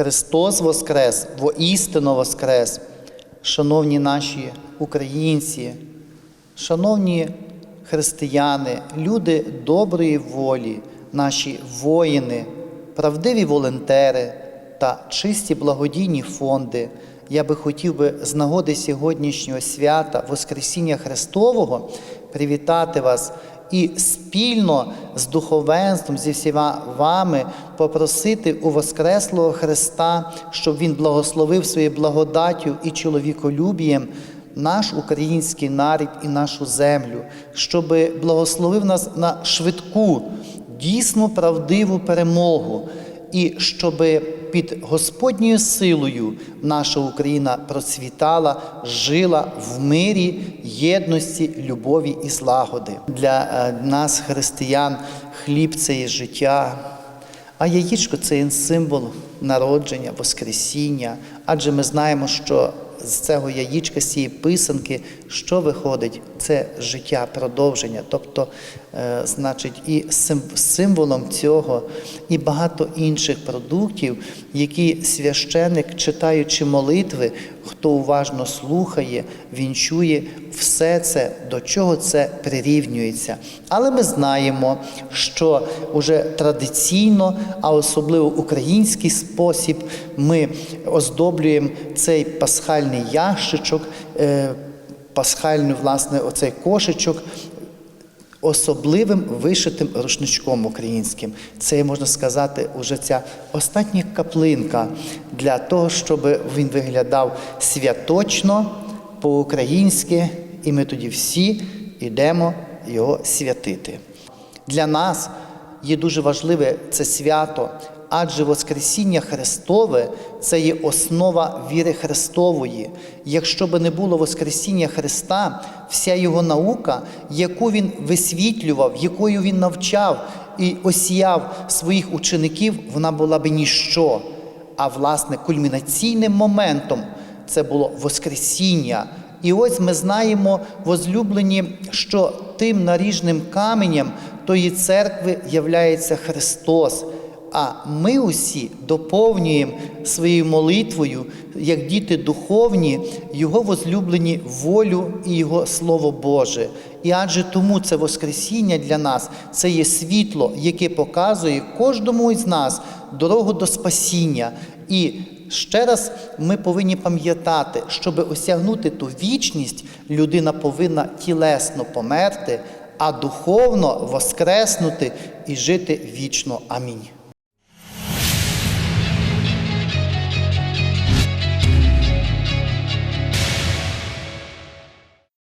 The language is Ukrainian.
Христос Воскрес, воістину Воскрес. Шановні наші українці, шановні християни, люди доброї волі, наші воїни, правдиві волонтери та чисті благодійні фонди. Я би хотів би з нагоди сьогоднішнього свята Воскресіння Христового привітати вас і спільно з духовенством, зі всіма вами попросити у Воскреслого Христа, щоб Він благословив своєю благодаттю і чоловіколюбієм наш український нарід і нашу землю, щоб благословив нас на швидку, дійсну правдиву перемогу, і щоб під Господньою силою наша Україна процвітала, жила в мирі, єдності, любові і злагоди. Для е, нас, християн, хліб це є життя. А яєчко це є символ народження, Воскресіння. Адже ми знаємо, що з цього яєчка, з цієї писанки, що виходить? Це життя, продовження. Тобто, е, значить, і сим- символом цього, і багато інших продуктів, які священик, читаючи молитви, хто уважно слухає, він чує все це, до чого це прирівнюється. Але ми знаємо, що уже традиційно, а особливо український спосіб, ми оздоблюємо цей пасхальний ящичок, е, пасхальний, власне, оцей кошечок особливим вишитим рушничком українським. Це можна сказати, уже ця остання каплинка для того, щоб він виглядав святочно, по-українськи, і ми тоді всі йдемо його святити. Для нас є дуже важливе це свято, адже Воскресіння Христове це є основа віри Христової. Якщо би не було Воскресіння Христа, вся його наука, яку він висвітлював, якою він навчав і осіяв своїх учеників, вона була би ніщо. А власне кульмінаційним моментом це було Воскресіння. І ось ми знаємо, возлюблені, що тим наріжним каменем тої церкви являється Христос. А ми усі доповнюємо своєю молитвою, як діти духовні, Його возлюблені волю і Його Слово Боже. І адже тому це Воскресіння для нас це є світло, яке показує кожному із нас дорогу до спасіння. І ще раз ми повинні пам'ятати, щоб осягнути ту вічність, людина повинна тілесно померти, а духовно воскреснути і жити вічно. Амінь.